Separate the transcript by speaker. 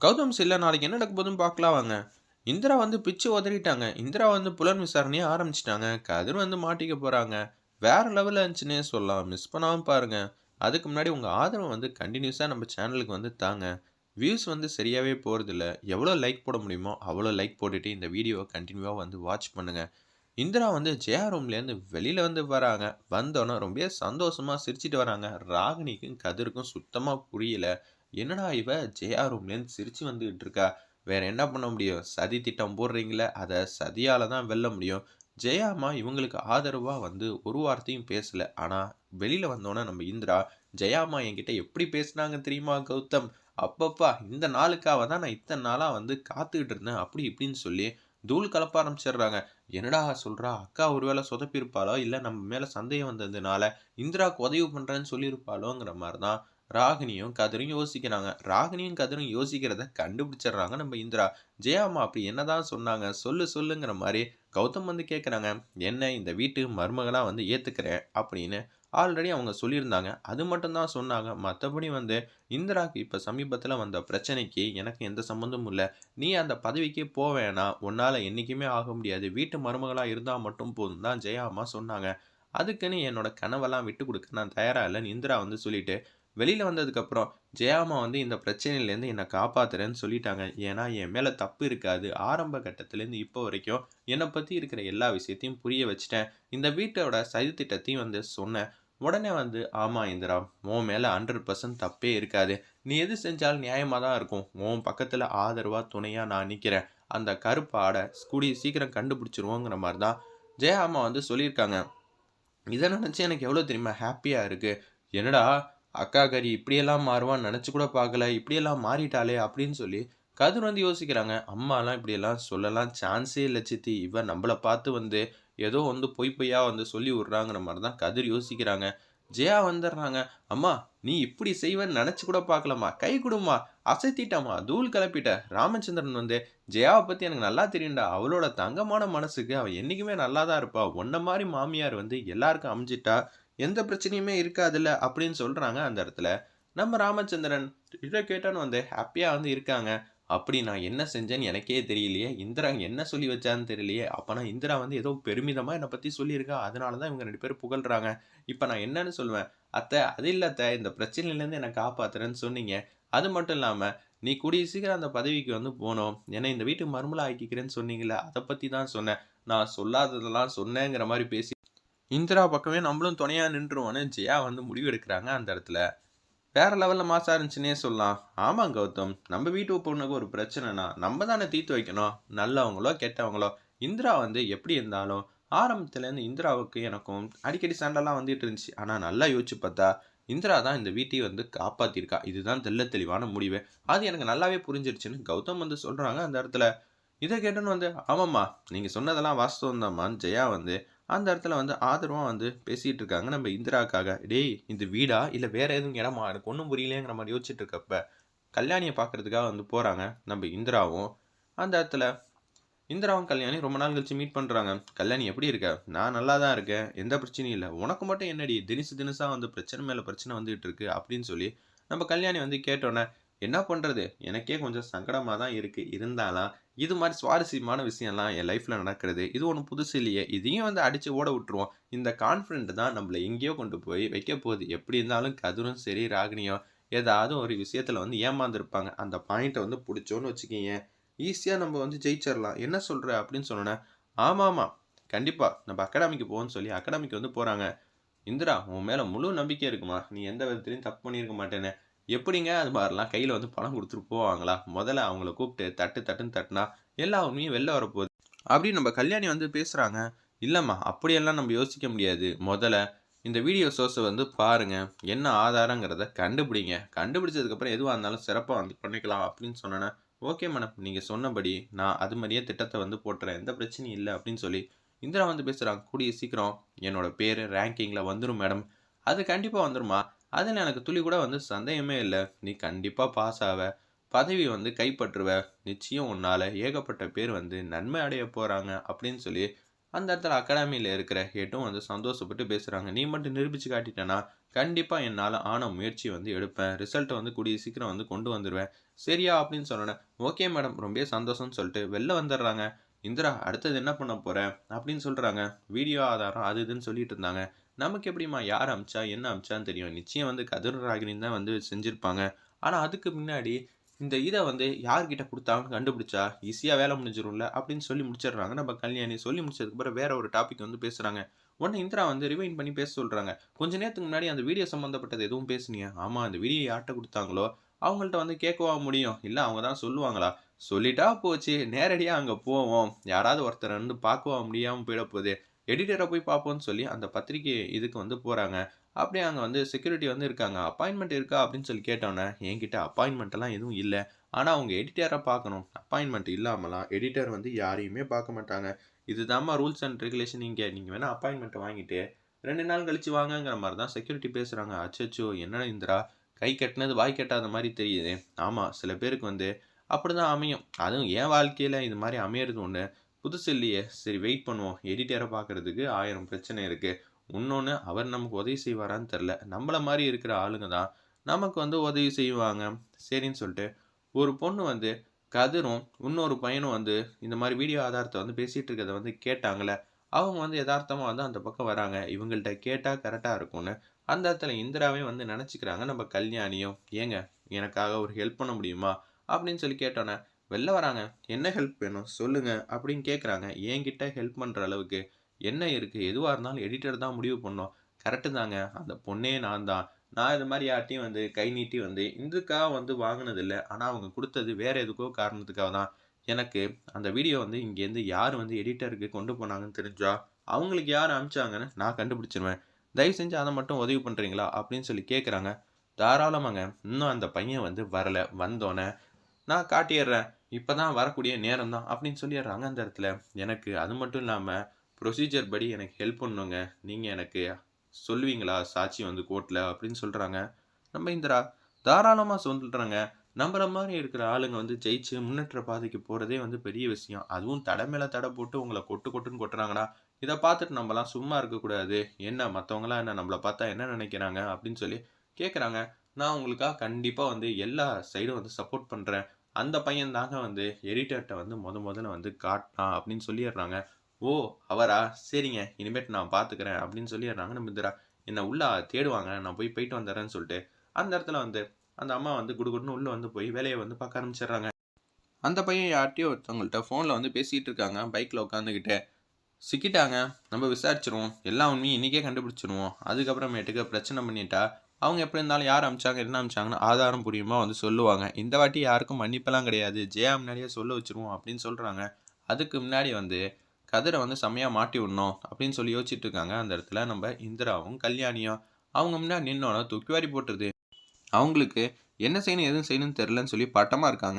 Speaker 1: கௌதம் சில நாளைக்கு என்ன நடக்க போதுன்னு பார்க்கலாம் வாங்க. இந்திரா வந்து பிச்சு உதறிட்டாங்க. இந்திரா வந்து புலன் விசாரணையை ஆரம்பிச்சிட்டாங்க. கதிர் வந்து மாட்டிக்க போகிறாங்க வேறு லெவலில் இருந்துச்சுன்னே சொல்லலாம். மிஸ் பண்ணாமல் பாருங்கள் அதுக்கு முன்னாடி உங்கள் ஆதரவு வந்து கண்டினியூஸாக நம்ம சேனலுக்கு வந்து தாங்க. வியூஸ் வந்து சரியாகவே போகிறதில்ல எவ்வளோ லைக் போட முடியுமோ அவ்வளோ லைக் போட்டுட்டு இந்த வீடியோவை கண்டினியூவாக வந்து வாட்ச் பண்ணுங்கள் இந்திரா வந்து ஜெயா ரூம்லேருந்து வெளியில் வந்து வராங்க. வந்தோன்னே ரொம்ப சந்தோஷமாக சிரிச்சிட்டு வராங்க. ராகினிக்கும் கதிருக்கும் சுத்தமாக புரியல. என்னடா இவ? ஜெயா ரூம்லேருந்து சிரிச்சு வந்துகிட்டு இருக்கா. வேற என்ன பண்ண முடியும்? சதி திட்டம் போடுறீங்களே அதை சதியால தான் வெல்ல முடியும். ஜெயாமா இவங்களுக்கு ஆதரவாக வந்து ஒரு வார்த்தையும் பேசல. ஆனால் வெளியில் வந்தோன்னே நம்ம இந்திரா ஜெயாமா என்கிட்ட எப்படி பேசுனாங்க தெரியுமா கௌதம்? அப்பப்பா இந்த நாளுக்காக தான் நான் இத்தனை நாளாக வந்து காத்துக்கிட்டு இருந்தேன். அப்படி இப்படின்னு சொல்லி தூள் கலப்ப ஆரம்பிச்சிடுறாங்க. என்னடா சொல்கிறா அக்கா ஒருவேளை சொதப்பியிருப்பாளோ? இல்லை நம்ம மேலே சந்தேகம் வந்ததுனால இந்திராவுக்கு உதவி பண்ணுறேன்னு சொல்லியிருப்பாளோங்கிற மாதிரி தான் ராகினியும் கதிரும் யோசிக்கிறாங்க. ராகினியும் கதிரும் யோசிக்கிறத கண்டுபிடிச்சிடுறாங்க நம்ம இந்திரா. ஜெயாமா அப்படி என்னதான் சொன்னாங்க? சொல்லு சொல்லுங்கிற மாதிரி கௌதம் வந்து கேட்குறாங்க என்ன இந்த வீட்டு மருமகளாக வந்து ஏற்றுக்கிறேன் அப்படின்னு ஆல்ரெடி அவங்க சொல்லியிருந்தாங்க. அது மட்டும்தான் சொன்னாங்க. மற்றபடி வந்து இந்திராக்கு இப்போ சமீபத்தில் வந்த பிரச்சனைக்கு எனக்கு எந்த சம்மந்தமும் இல்லை. நீ அந்த பதவிக்கே போவேனா உன்னால் என்றைக்குமே ஆக முடியாது. வீட்டு மருமகளாக இருந்தால் மட்டும் போதும் தான் ஜெயாமா சொன்னாங்க. அதுக்குன்னு என்னோட கனவெல்லாம் விட்டு கொடுக்க நான் தயாராக இல்லைன்னு இந்திரா வந்து சொல்லிட்டு வெளியில் வந்ததுக்கப்புறம் ஜெயாமா வந்து இந்த பிரச்சனையிலேருந்து என்னை காப்பாத்துறேன்னு சொல்லிட்டாங்க. ஏன்னா என் மேலே தப்பு இருக்காது. ஆரம்ப கட்டத்துலேருந்து இப்போ வரைக்கும் என்னை பற்றி இருக்கிற எல்லா விஷயத்தையும் புரிய வச்சுட்டேன். இந்த வீட்டோட சதித்திட்டத்தையும் வந்து சொன்னேன். உடனே வந்து ஆமாம் இந்திரா உன் மேலே ஹண்ட்ரட் பர்சன்ட் தப்பே இருக்காது. நீ எது செஞ்சாலும் நியாயமாக தான் இருக்கும். உன் பக்கத்தில் ஆதரவாக துணையாக நான் நிற்கிறேன் அந்த கருப்பாடை ஆடை சீக்கிரம் கண்டுபிடிச்சிருவோங்கிற மாதிரி தான் ஜெயா அம்மா வந்து சொல்லியிருக்காங்க. இதை நினச்சி எனக்கு எவ்வளோ தெரியுமா? ஹாப்பியாக இருக்குது என்னடா அக்கா கறி இப்படியெல்லாம் மாறுவான் நினச்சி கூட பார்க்கல இப்படியெல்லாம் மாறிட்டாளே அப்படின்னு சொல்லி கதிர் வந்து யோசிக்கிறாங்க. அம்மாலாம் இப்படியெல்லாம் சொல்லலாம். சான்ஸே இல்லை சித்தி. இவன் நம்மளை பார்த்து வந்து ஏதோ வந்து பொய் பொய்யா வந்து சொல்லி விட்றாங்கிற மாதிரி தான் கதிர் யோசிக்கிறாங்க. ஜெயா வந்துடுறாங்க. அம்மா நீ இப்படி செய்வேன்னு நினச்சி கூட பார்க்கலாமா கை கொடுமா அசைத்திட்டம்மா. தூள் கிளப்பிட்ட. ராமச்சந்திரன் வந்து ஜெயாவை பற்றி எனக்கு நல்லா தெரியும்டா. அவளோட தங்கமான மனசுக்கு அவள் என்றைக்குமே நல்லா தான் இருப்பாள் ஒன்றை மாதிரி மாமியார் வந்து எல்லாருக்கும் அமைஞ்சிட்டா. எந்த பிரச்சனையுமே இருக்காதுல்ல அப்படின்னு சொல்கிறாங்க அந்த இடத்துல. நம்ம ராமச்சந்திரன் இதை கேட்டான்னு வந்து ஹாப்பியாக வந்து இருக்காங்க. அப்படி நான் என்ன செஞ்சேன்னு எனக்கே தெரியலையே. இந்திரா என்ன சொல்லி வச்சான்னு தெரியலையே. அப்போ நான் இந்திரா வந்து ஏதோ பெருமிதமாக என்னை பற்றி சொல்லியிருக்கா. அதனால தான் இவங்க ரெண்டு பேரும் புகழ்கிறாங்க இப்போ நான் என்னன்னு சொல்லுவேன் அத்தை அது இல்லை அத்தை. இந்த பிரச்சனையிலேருந்து என்னை காப்பாத்துறேன்னு சொன்னீங்க. அது மட்டும் இல்லாமல் நீ கூடிய சீக்கிரம் அந்த பதவிக்கு வந்து போனோம் ஏன்னா இந்த வீட்டுக்கு மர்மலா ஆக்கிக்கிறேன்னு சொன்னீங்களே அதை பற்றி தான் சொன்னேன். நான் சொல்லாததெல்லாம் சொன்னேங்கிற மாதிரி பேசி இந்திரா பக்கமே நம்மளும் துணையாக நின்றுவோன்னு ஜெயா வந்து முடிவெடுக்கிறாங்க அந்த இடத்துல. வேற லெவலில் மாசா இருந்துச்சுன்னே சொல்லலாம். ஆமாம் கௌதம் நம்ம வீட்டு பொண்ணுக்கு ஒரு பிரச்சனைனா நம்ம தானே தீர்த்து வைக்கணும். நல்லவங்களோ கெட்டவங்களோ இந்திரா வந்து எப்படி இருந்தாலும் ஆரம்பத்துலேருந்து இந்திராவுக்கு எனக்கும் அடிக்கடி சண்டைலாம் வந்துட்டு இருந்துச்சு. ஆனால் நல்லா யோசிச்சு பார்த்தா இந்திரா தான் இந்த வீட்டையும் வந்து காப்பாற்றிருக்கா இதுதான் தெல்ல தெளிவான முடிவு. அது எனக்கு நல்லாவே புரிஞ்சிருச்சுன்னு கௌதம் வந்து சொல்கிறாங்க அந்த இடத்துல. இதை கேட்டோன்னு வந்து ஆமாம்மா நீங்கள் சொன்னதெல்லாம் வாஸ்தவம் தான்மான்னு ஜெயா வந்து அந்த இடத்துல வந்து ஆதரவாக வந்து பேசிகிட்டு இருக்காங்க. நம்ம இந்திராக்காக டேய் இந்த வீடா? இல்லை வேறு எதுவும் இடமா? எனக்கு ஒன்றும் புரியலேங்கிற மாதிரி யோசிச்சுட்டு இருக்கப்ப கல்யாணியை பார்க்கறதுக்காக வந்து போகிறாங்க நம்ம இந்திராவும். அந்த இடத்துல இந்திராவும் கல்யாணி ரொம்ப நாள் கழிச்சு மீட் பண்ணுறாங்க கல்யாணி எப்படி இருக்க? நான் நல்லா தான் இருக்கேன். எந்த பிரச்சனையும் இல்லை. உனக்கு மட்டும் என்னடி? தினசு தினசாக வந்து பிரச்சனை மேலே பிரச்சனை வந்துகிட்டு இருக்கு அப்படின்னு சொல்லி நம்ம கல்யாணி வந்து கேட்டோன்னே என்ன பண்ணுறது எனக்கே கொஞ்சம் சங்கடமாக தான் இருக்குது இருந்தாலும் இது மாதிரி சுவாரஸ்யமான விஷயம்லாம் என் லைஃப்பில் நடக்கிறது. இது ஒன்றும் புதுசு இல்லையே. இதையும் வந்து அடித்து ஓட விட்டுருவோம். இந்த கான்ஃபிடென்ட் தான் நம்மளை எங்கேயோ கொண்டு போய் வைக்க போகுது. எப்படி இருந்தாலும் கதிரும் சரி ராகினியும் ஏதாவது ஒரு விஷயத்தில் வந்து ஏமாந்துருப்பாங்க. அந்த பாயிண்ட்டை வந்து பிடிச்சோன்னு வச்சுக்கிங்க. ஈஸியாக நம்ம வந்து ஜெயிச்சிடலாம் என்ன சொல்கிற அப்படின்னு சொன்னோன்னே ஆமாம் ஆமாம் கண்டிப்பாக நம்ம அகாடமிக்கு போகணும்னு சொல்லி அகாடமிக்கு வந்து போகிறாங்க இந்திரா உன் மேலே முழு நம்பிக்கை இருக்குமா? நீ எந்த விதத்துலையும் தப்பு பண்ணியிருக்க மாட்டேன்னு. எப்படிங்க அது மாதிரிலாம் கையில் வந்து பணம் கொடுத்துட்டு போவாங்களா? முதல்ல அவங்கள கூப்பிட்டு தட்டு தட்டுன்னு தட்டுனா எல்லா உண்மையும் வெளில வரப்போகுது. அப்படின்னு நம்ம கல்யாணி வந்து பேசுகிறாங்க இல்லைம்மா அப்படியெல்லாம் நம்ம யோசிக்க முடியாது. முதல்ல இந்த வீடியோ சோர்ஸை வந்து பாருங்கள் என்ன ஆதாரங்கிறத கண்டுபிடிங்க. கண்டுபிடிச்சதுக்கப்புறம் எதுவாக இருந்தாலும் சிறப்பாக வந்து பண்ணிக்கலாம் அப்படின்னு சொன்னேன்னா ஓகே மேடம் நீங்கள் சொன்னபடி நான் அது மாதிரியே திட்டத்தை வந்து போட்டுறேன். எந்த பிரச்சனையும் இல்லை. அப்படின்னு சொல்லி இந்திரா வந்து பேசுகிறாங்க கூடிய சீக்கிரம் என்னோட பேர் ரேங்கிங்கில் வந்துடும் மேடம். அது கண்டிப்பாக வந்துடுமா அதில் எனக்கு துளி கூட வந்து சந்தேகமே இல்லை. நீ கண்டிப்பாக பாஸ் ஆவ. பதவி வந்து கைப்பற்றுவ. நிச்சயம் உன்னால் ஏகப்பட்ட பேர் வந்து நன்மை அடைய போகிறாங்க அப்படின்னு சொல்லி அந்த இடத்துல அகாடமியில் இருக்கிற ஹெட்டும் வந்து சந்தோஷப்பட்டு பேசுகிறாங்க நீ மட்டும் நிரூபித்து காட்டிட்டேன்னா கண்டிப்பாக என்னால் ஆன முயற்சி வந்து எடுப்பேன். ரிசல்ட்டை வந்து கூடிய சீக்கிரம் வந்து கொண்டு வந்துடுவேன் சரியா அப்படின்னு சொன்னேன் ஓகே மேடம் ரொம்ப சந்தோஷம்னு சொல்லிட்டு வெளில வந்துடுறாங்க. இந்திரா அடுத்தது என்ன பண்ண போகிறேன் அப்படின்னு சொல்கிறாங்க வீடியோ ஆதாரம் அது இதுன்னு சொல்லிட்டு இருந்தாங்க. நமக்கு எப்படிம்மா? யார் அமிச்சா? என்ன அமிச்சான்னு தெரியும். நிச்சயம் வந்து கதிர் ராகினின் தான் வந்து செஞ்சுருப்பாங்க. ஆனால் அதுக்கு முன்னாடி இந்த இதை வந்து யார்கிட்ட கொடுத்தாங்கன்னு கண்டுபிடிச்சா? ஈஸியாக வேலை முடிஞ்சிடும்ல அப்படின்னு சொல்லி முடிச்சிடுறாங்க. நம்ம கல்யாணி சொல்லி முடிச்சதுக்கப்புறம் வேற ஒரு டாபிக் வந்து பேசுகிறாங்க உடனே இந்திரா வந்து ரிவைன் பண்ணி பேச சொல்கிறாங்க கொஞ்ச நேரத்துக்கு முன்னாடி அந்த வீடியோ சம்மந்தப்பட்டது எதுவும் பேசுனீங்க ஆமாம் அந்த வீடியோ யார்கிட்ட கொடுத்தாங்களோ அவங்கள்ட்ட வந்து கேட்கவா முடியும். இல்லை அவங்க தான் சொல்லுவாங்களா? சொல்லிட்டா போச்சு. நேரடியாக அங்கே போவோம். யாராவது ஒருத்தர் வந்து பார்க்கவா முடியாமல் போயிட போகுது. எடிட்டரை போய் பார்ப்போம்னு சொல்லி அந்த பத்திரிக்கை இதுக்கு வந்து போகிறாங்க அப்படியே அங்கே வந்து செக்யூரிட்டி வந்து இருக்காங்க. அப்பாயின்மெண்ட் இருக்கா அப்படின்னு சொல்லி கேட்டோன்னே என்கிட்ட அப்பாயின்மெண்டெல்லாம் எதுவும் இல்லை. ஆனால் அவங்க எடிட்டரை பார்க்கணும். அப்பாயின்மெண்ட் இல்லாமலாம் எடிட்டர் வந்து யாரையுமே பார்க்க மாட்டாங்க. இதுதாம்மா ரூல்ஸ் அண்ட் ரெகுலேஷன் இங்கே. நீங்கள் வேணால் அப்பாயின்மெண்ட் வாங்கிட்டு ரெண்டு நாள் கழிச்சு வாங்கங்கிற மாதிரி தான் செக்யூரிட்டி பேசுகிறாங்க அச்சோ என்ன இந்திரா? கை கட்டினது வாய் கட்டாத மாதிரி தெரியுது. ஆமாம் சில பேருக்கு வந்து அப்படி தான் அமையும். அதுவும் என் வாழ்க்கையில் இது மாதிரி அமையிறது ஒன்று புதுசு இல்லையே. சரி வெயிட் பண்ணுவோம். எடிட்டரை பார்க்கறதுக்கு ஆயிரம் பிரச்சனை இருக்குது இன்னொன்று அவர் நமக்கு உதவி செய்வாரான்னு தெரில நம்மளை மாதிரி இருக்கிற ஆளுங்க தான் நமக்கு வந்து உதவி செய்வாங்க. சரின்னு சொல்லிட்டு ஒரு பொண்ணு வந்து கதிரும் இன்னொரு பையனும் வந்து இந்த மாதிரி வீடியோ ஆதாரத்தை வந்து பேசிகிட்டு இருக்கிறத வந்து கேட்டாங்களே அவங்க வந்து யதார்த்தமாக வந்து அந்த பக்கம் வராங்க. இவங்கள்ட்ட கேட்டால் கரெக்டாக இருக்கும்னு அந்த இடத்துல இந்திராவே வந்து நினச்சிக்கிறாங்க. நம்ம கல்யாணியும் ஏங்க எனக்காக ஒரு ஹெல்ப் பண்ண முடியுமா? அப்படின்னு சொல்லி கேட்டோன்னே வெளில வராங்க. என்ன ஹெல்ப் வேணும்? சொல்லுங்க. அப்படின்னு கேட்குறாங்க என்கிட்ட ஹெல்ப் பண்ணுற அளவுக்கு என்ன இருக்குது எதுவாக இருந்தாலும் எடிட்டர் தான் முடிவு பண்ணோம். கரெக்டு தாங்க. அந்த பொண்ணே நான் தான். நான் இது மாதிரி யார்ட்டையும் வந்து கை நீட்டி வந்து இதுக்காக வந்து வாங்கினதில்லை. ஆனால் அவங்க கொடுத்தது வேறு எதுக்கோ காரணத்துக்காக தான். எனக்கு அந்த வீடியோ வந்து இங்கேருந்து யார் வந்து எடிட்டருக்கு கொண்டு போனாங்கன்னு தெரிஞ்சா அவங்களுக்கு யார் அனுப்பிச்சாங்கன்னு நான் கண்டுபிடிச்சிருவேன். தயவு செஞ்சு அதை மட்டும் உதவி பண்ணுறீங்களா அப்படின்னு சொல்லி கேட்குறாங்க தாராளமாங்க. இன்னும் அந்த பையன் வந்து வரலை. வந்தோன்னே நான் காட்டிடுறேன். இப்போ தான் வரக்கூடிய நேரம் தான் அப்படின்னு சொல்லிடுறாங்க அந்த இடத்துல. எனக்கு அது மட்டும் இல்லாமல் ப்ரொசீஜர் படி எனக்கு ஹெல்ப் பண்ணுங்க நீங்கள் எனக்கு சொல்லுவீங்களா? சாட்சி வந்து கோர்ட்டில் அப்படின்னு சொல்கிறாங்க நம்ம இந்திரா தாராளமாக சொல்கிறாங்க நம்புற மாதிரி இருக்கிற ஆளுங்க வந்து ஜெயிச்சு முன்னேற்ற பாதைக்கு போகிறதே வந்து பெரிய விஷயம். அதுவும் தடை மேலே தடை போட்டு உங்களை கொட்டு கொட்டுன்னு கொட்டுறாங்கன்னா இதை பார்த்துட்டு நம்மலாம் சும்மா இருக்கக்கூடாது என்ன மற்றவங்களாம் என்ன நம்மளை பார்த்தா என்ன நினைக்கிறாங்க அப்படின்னு சொல்லி கேட்குறாங்க நான் உங்களுக்காக கண்டிப்பாக வந்து எல்லா சைடும் வந்து சப்போர்ட் பண்ணுறேன் அந்த பையன் தாங்க வந்து எடிட்டர்கிட்ட வந்து முத முதல்ல வந்து காட்டினான் அப்படின்னு சொல்லிடுறாங்க. ஓ அவரா? சரிங்க இனிமேட்டு நான் பார்த்துக்கிறேன் அப்படின்னு சொல்லிடுறாங்க. நம்ம இந்திரா என்னை உள்ள தேடுவாங்க நான் போய் போயிட்டு வந்துடுறேன்னு சொல்லிட்டு அந்த இடத்துல வந்து அந்த அம்மா வந்து குடுகுடுன்னு உள்ளே வந்து போய் வேலையை வந்து பார்க்க ஆரம்பிச்சிடுறாங்க. அந்த பையன் யார்கிட்டயோ ஒருத்தவங்கள்ட்ட ஃபோனில் வந்து பேசிகிட்டு இருக்காங்க பைக்கில் உட்காந்துக்கிட்டு சிக்கிட்டாங்க நம்ம விசாரிச்சிருவோம் எல்லா உண்மையும் இன்றைக்கே கண்டுபிடிச்சிருவோம். அதுக்கப்புறமேட்டுக்கு பிரச்சனை பண்ணிட்டா அவங்க எப்படி இருந்தாலும் யார் அமிச்சாங்க என்ன அமிச்சாங்கன்னு ஆதாரம் புரியுமா வந்து சொல்லுவாங்க. இந்த வாட்டி யாருக்கும் மன்னிப்பெல்லாம் கிடையாது. ஜெயா முன்னாடியே சொல்ல வச்சிருவோம் அப்படின்னு சொல்கிறாங்க அதுக்கு முன்னாடி வந்து கதிரை வந்து செம்மையாக மாட்டி விடணும் அப்படின்னு சொல்லி யோசிச்சுட்டு இருக்காங்க. அந்த இடத்துல நம்ம இந்திராவும் கல்யாணியும். அவங்க முன்னாடி நின்னோட தூக்கி வாரி போட்டுருது. அவங்களுக்கு என்ன செய்யணும் எதுவும் செய்யணும்னு தெரிலன்னு சொல்லி பட்டமாக இருக்காங்க.